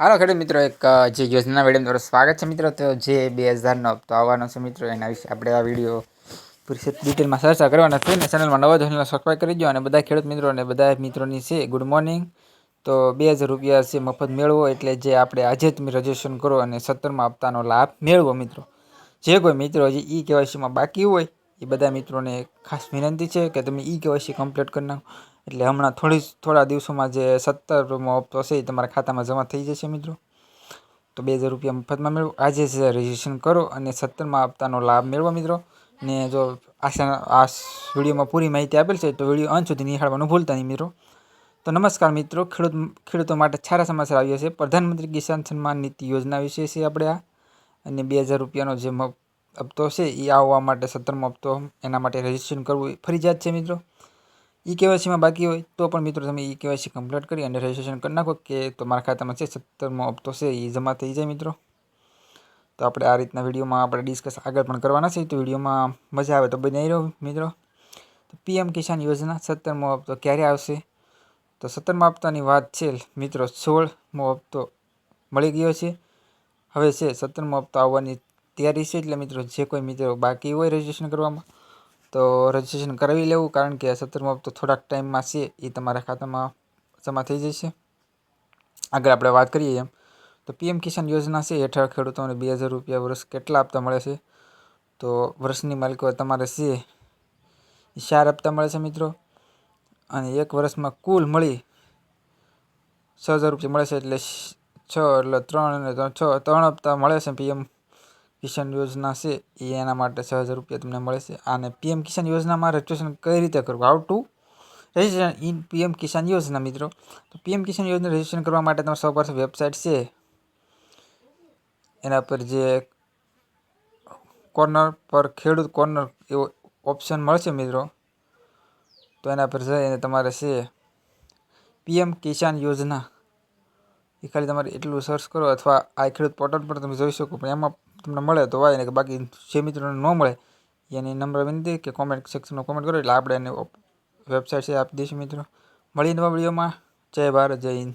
હાલો ખેડૂત મિત્રો, એક જે યોજના વીડિયો તમારું સ્વાગત છે મિત્રો. તો જે બે હજારનો હપ્તો આવવાનો છે મિત્રો, એના વિશે આપણે આ વીડિયો પૂરી ડિટેલમાં ચર્ચા કરવાના છે. ચેનલમાં નવા ચેનલ સબસ્ક્રાઈબ કરી દો અને બધા ખેડૂત મિત્રો અને બધા મિત્રોની છે ગુડ મોર્નિંગ તો બે હજાર રૂપિયા છે મફત મેળવો એટલે જે આપણે આજે તમે રજીસ્ટ્રેશન કરો અને સત્તરમાં હપ્તાનો લાભ મેળવો મિત્રો. જે કોઈ મિત્રો હજી ઈ કેવાયસીમાં બાકી હોય, એ બધા મિત્રોને ખાસ વિનંતી છે કે તમે ઈ કેવાયસી કમ્પ્લીટ કરી નાખો. એટલે હમણાં થોડી થોડા દિવસોમાં જે સત્તરમો હપ્તો છે એ તમારા ખાતામાં જમા થઈ જશે મિત્રો. તો બે હજાર રૂપિયા મફતમાં મેળવો. આજે જ રજીસ્ટ્રેશન કરો અને સત્તરમાં હપ્તાનો લાભ મેળવો મિત્રો. ને જો આશા આ વિડીયોમાં પૂરી માહિતી આપેલ છે તો વીડિયો અંત સુધી નિહાળવાનું ભૂલતા નહીં મિત્રો. તો નમસ્કાર મિત્રો. ખેડૂત ખેડૂતો માટે સારા સમાચાર આવ્યા છે. પ્રધાનમંત્રી કિસાન સન્માન નિધિ યોજના વિશે છે આપણે આ. અને બે હજાર રૂપિયાનો જે હપ્તો છે એ આવવા માટે સત્તરમો હપ્તો એના માટે રજીસ્ટ્રેશન કરવું એ ફરજિયાત છે મિત્રો. ઈ કેવાયસીમાં બાકી હોય, તો પણ મિત્રો તમે ઈ કેવાયસી કમ્પ્લીટ કરી અને રજિસ્ટ્રેશન કરી નાખો કે તમારા ખાતામાં છે, સત્તરમો હપ્તો છે એ જમા થઈ જાય મિત્રો. તો આપણે આ રીતના વિડીયોમાં આપણે ડિસ્કસ આગળ પણ કરવાના છે, તો વિડીયોમાં મજા આવે તો બનાવી રહ્યો મિત્રો. તો પીએમ કિસાન યોજના, સત્તરમો હપ્તો ક્યારે આવશે? તો સત્તરમા હપ્તાની વાત છે, મિત્રો, સોળમો હપ્તો મળી ગયો છે. હવે છે, સત્તરમો હપ્તો આવવાની તૈયારી છે, એટલે મિત્રો જે કોઈ મિત્રો બાકી હોય રજિસ્ટ્રેશન કરવામાં તો રજીસ્ટ્રેશન કરાવી લેવું, કારણ કે સત્તરમો હપ્તો થોડાક ટાઈમમાં છે, એ તમારા ખાતામાં જમા થઈ જશે. આગળ આપણે વાત કરીએ એમ. તો પીએમ કિસાન યોજના છે, હેઠળ ખેડૂતોને બે હજાર રૂપિયા વર્ષ કેટલા હપ્તા મળે છે? તો વર્ષની માલિકો તમારે છે ચાર હપ્તા મળે છે મિત્રો. અને એક વર્ષમાં કુલ મળી છ હજાર રૂપિયા મળે છે, એટલે છ, એટલે ત્રણ અને છ, ત્રણ હપ્તા મળે છે પીએમ કિસાન યોજના છે, એ એના માટે છ હજાર રૂપિયા તમને મળે છે. અને પીએમ કિસાન યોજનામાં રજિસ્ટ્રેશન કઈ રીતે કરવું? How to registration in PM Kisan Yojana, મિત્રો. તો પીએમ કિસાન યોજના રજિસ્ટ્રેશન કરવા માટે તમારે સૌ પાસે વેબસાઇટ છે. એના પર જે કોર્નર પર ખેડૂત કોર્નર એવો ઓપ્શન મળશે, મિત્રો. તો એના પર જઈને તમારે છે, પીએમ કિસાન યોજના. એ ખાલી તમારે એટલું સર્ચ કરો અથવા આ ખેડૂત પોર્ટલ પર તમે જોઈ શકો. પણ એમાં તમને મળે તો વાય ને કે બાકી જે મિત્રોને ન મળે, એની નંબર વિનંતી કે કોમેન્ટ સેક્શનમાં કોમેન્ટ કરો, એટલે આપણે એને વેબસાઇટ છે આપી દઈશું મિત્રો. મળીએ નવા જય ભારત, જય હિન્દ.